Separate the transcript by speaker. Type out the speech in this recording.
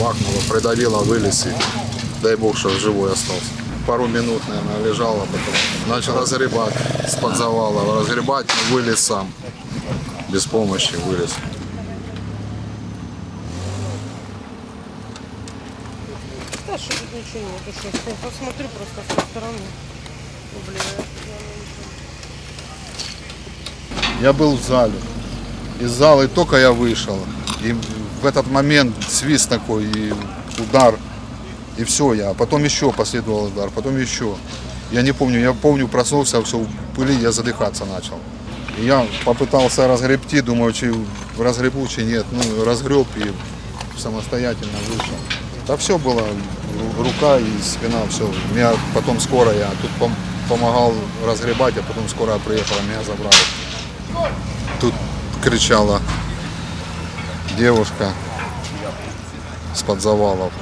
Speaker 1: бахнуло, придавило, вылез и дай бог, что живой остался. Пару минут, наверное, лежал, а потом начал разгребать с-под завала. Разгребать, но вылез сам. Без помощи вылез.
Speaker 2: Да, что тут ничего нет. Что, я посмотрю просто с той стороны. Ну, Я
Speaker 1: был в зале. Из зала и только я вышел. И в этот момент свист такой и удар. И все, я. Потом еще последовал удар, потом еще. Я не помню, я помню, проснулся, все в пыли, я задыхаться начал. И я попытался разгребти, думаю, чи разгребу, чи нет. Ну, разгреб и самостоятельно вышел. Да все было, ру- рука и спина, все. Меня потом скоро, я тут пом- помогал разгребать, а потом скоро приехала, меня забрали. Тут кричала девушка с-под завалов.